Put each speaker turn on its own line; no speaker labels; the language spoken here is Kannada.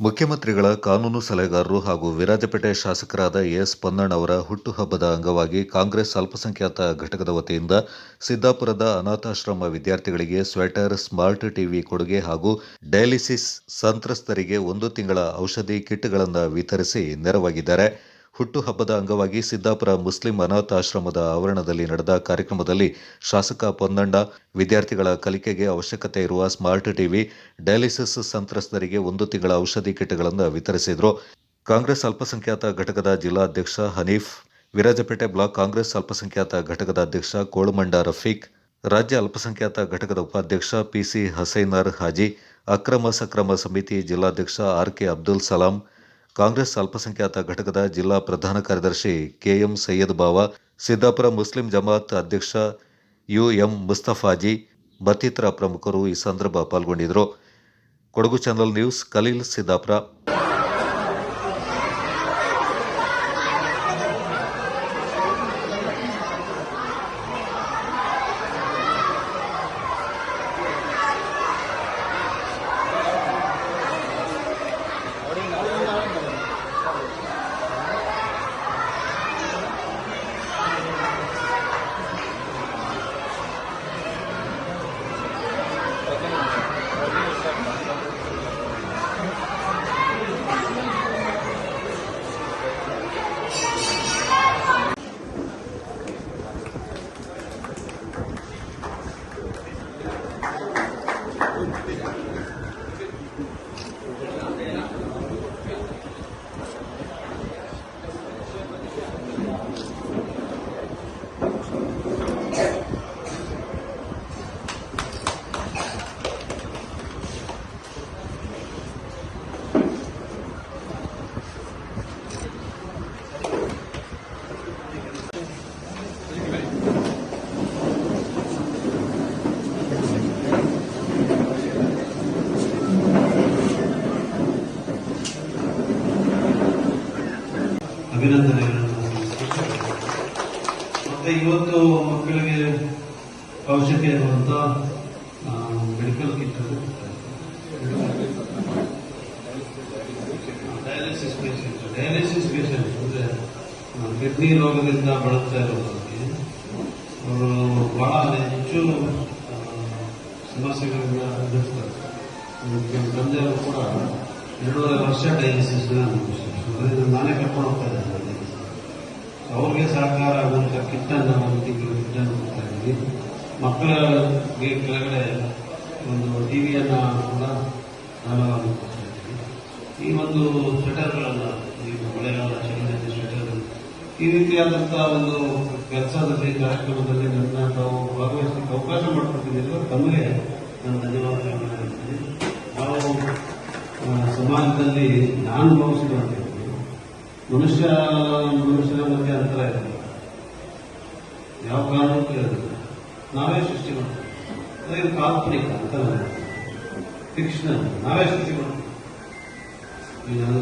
ಮುಖ್ಯಮಂತ್ರಿಗಳ ಕಾನೂನು ಸಲಹೆಗಾರರು ಹಾಗೂ ವಿರಾಜಪೇಟೆ ಶಾಸಕರಾದ ಎಸ್ ಪೊನ್ನಣ್ಣ ಅವರ ಹುಟ್ಟುಹಬ್ಬದ ಅಂಗವಾಗಿ ಕಾಂಗ್ರೆಸ್ ಅಲ್ಪಸಂಖ್ಯಾತ ಘಟಕದ ವತಿಯಿಂದ ಸಿದ್ದಾಪುರದ ಅನಾಥಾಶ್ರಮ ವಿದ್ಯಾರ್ಥಿಗಳಿಗೆ ಸ್ವೆಟರ್, ಸ್ಮಾರ್ಟ್ ಟಿವಿ ಕೊಡುಗೆ ಹಾಗೂ ಡಯಾಲಿಸಿಸ್ ಸಂತ್ರಸ್ತರಿಗೆ ಒಂದು ತಿಂಗಳ ಔಷಧಿ ಕಿಟ್ಗಳನ್ನು ವಿತರಿಸಿ ನೆರವಾಗಿದ್ದಾರೆ. ಹುಟ್ಟುಹಬ್ಬದ ಅಂಗವಾಗಿ ಸಿದ್ದಾಪುರ ಮುಸ್ಲಿಂ ಅನಾಥಾಶ್ರಮದ ಆವರಣದಲ್ಲಿ ನಡೆದ ಕಾರ್ಯಕ್ರಮದಲ್ಲಿ ಶಾಸಕ ಪೊನ್ನಂಡ, ವಿದ್ಯಾರ್ಥಿಗಳ ಕಲಿಕೆಗೆ ಅವಶ್ಯಕತೆ ಇರುವ ಸ್ಮಾರ್ಟ್ ಟಿವಿ, ಡಯಾಲಿಸಿಸ್ ಸಂತ್ರಸ್ತರಿಗೆ ಒಂದು ತಿಂಗಳ ಔಷಧಿ ಕಿಟ್ಗಳನ್ನು ವಿತರಿಸಿದರು. ಕಾಂಗ್ರೆಸ್ ಅಲ್ಪಸಂಖ್ಯಾತ ಘಟಕದ ಜಿಲ್ಲಾಧ್ಯಕ್ಷ ಹನೀಫ್, ವಿರಾಜಪೇಟೆ ಬ್ಲಾಕ್ ಕಾಂಗ್ರೆಸ್ ಅಲ್ಪಸಂಖ್ಯಾತ ಘಟಕದ ಅಧ್ಯಕ್ಷ ಕೋಳುಮಂಡ ರಫೀಕ್, ರಾಜ್ಯ ಅಲ್ಪಸಂಖ್ಯಾತ ಘಟಕದ ಉಪಾಧ್ಯಕ್ಷ ಪಿಸಿ ಹಸೈನಾರ್ ಹಾಜಿ, ಅಕ್ರಮ ಸಕ್ರಮ ಸಮಿತಿ ಜಿಲ್ಲಾಧ್ಯಕ್ಷ ಆರ್ ಕೆ ಅಬ್ದುಲ್ ಸಲಾಂ ಕಾಂಗ್ರೆಸ್ ಅಲ್ಪಸಂಖ್ಯಾತ ಘಟಕದ ಜಿಲ್ಲಾ ಪ್ರಧಾನ ಕಾರ್ಯದರ್ಶಿ ಕೆಎಂ ಸೈಯದ್ ಬಾವ, ಸಿದ್ದಾಪುರ ಮುಸ್ಲಿಂ ಜಮಾತ್ ಅಧ್ಯಕ್ಷ ಯುಎಂ ಮುಸ್ತಫಾಜಿ ಮತ್ತಿತರ ಪ್ರಮುಖರು ಈ ಸಂದರ್ಭ ಪಾಲ್ಗೊಂಡಿದ್ದರು. Kodagu channel news, Kaleel, Siddapura.
ಅಭಿನಂದನೆಗಳನ್ನು. ಮತ್ತೆ ಇವತ್ತು ಮಕ್ಕಳಿಗೆ ಅವಶ್ಯಕ ಇರುವಂತ medical kit dialysis patient dialysis patient ಅಂದ್ರೆ ಕಿಡ್ನಿ ರೋಗದಿಂದ ಬಳಲ್ತಾ ಇರೋದಕ್ಕೆ ಅವರು ಬಹಳ ಹೆಚ್ಚು ಸಮಸ್ಯೆಗಳನ್ನ ಎದುರಿಸ್ತಾರೆ. ತಂದೆಯವರು ಕೂಡ ಎರಡೂವರೆ ವರ್ಷ ಡಯಾಲಿಸಿಸ್ ಅದರಿಂದ ನಾನೇ ಕರ್ಕೊಂಡು ಹೋಗ್ತಾ dialysis. ಅವ್ರಿಗೆ ಸಹಕಾರ ಆಗುವಂತ ಕಿಟ್ಟನ್ನು ಒಂದು ತಿಂಗಳು ಕಿಟ್ಟನ್ನು ಕೊಡ್ತಾ ಇದ್ದೀವಿ. ಮಕ್ಕಳಿಗೆ ಕೆಳಗಡೆ ಒಂದು ಟಿವಿಯನ್ನ ಕೂಡ ನಾನು ಕೊಡ್ತಾ ಇದ್ದೀವಿ. ಈ ಒಂದು ಸ್ವೆಟರ್ಗಳನ್ನು ಈ ಮಳೆಗಾಲ ಚಳಿಗಾಲದ ಸ್ವೆಟರ್ ಈ ರೀತಿಯಾದಂಥ ಒಂದು ಕೆಲಸದಲ್ಲಿ, ಕಾರ್ಯಕ್ರಮದಲ್ಲಿ ನನ್ನ ತಾವು ಭಾಗವಹಿಸಲಿಕ್ಕೆ ಅವಕಾಶ ಮಾಡಿಕೊಟ್ಟಿದ್ದೀರೋ ತಮಗೆ ನಾನು ಧನ್ಯವಾದಗಳನ್ನು ನಾವು ಸಮಾಜದಲ್ಲಿ ನಾನು ಭಾವಿಸಿದಂತೆ ಮನುಷ್ಯ ಮನುಷ್ಯನ ಮಧ್ಯೆ ಅಂತರ ಇದೆ ಯಾವ ಕಾರಣಕ್ಕೂ ಇರೋದಿಲ್ಲ ನಾವೇ ಸೃಷ್ಟಿ ಮಾಡ್ತೀವಿ ಅದೇ ಕಾಲ್ಪನಿಕ ಅಂತರ ಫಿಕ್ಷನಲ್ ನಾವೇ ಸೃಷ್ಟಿ ಮಾಡ್ತೀವಿ ಈಗ ಅದು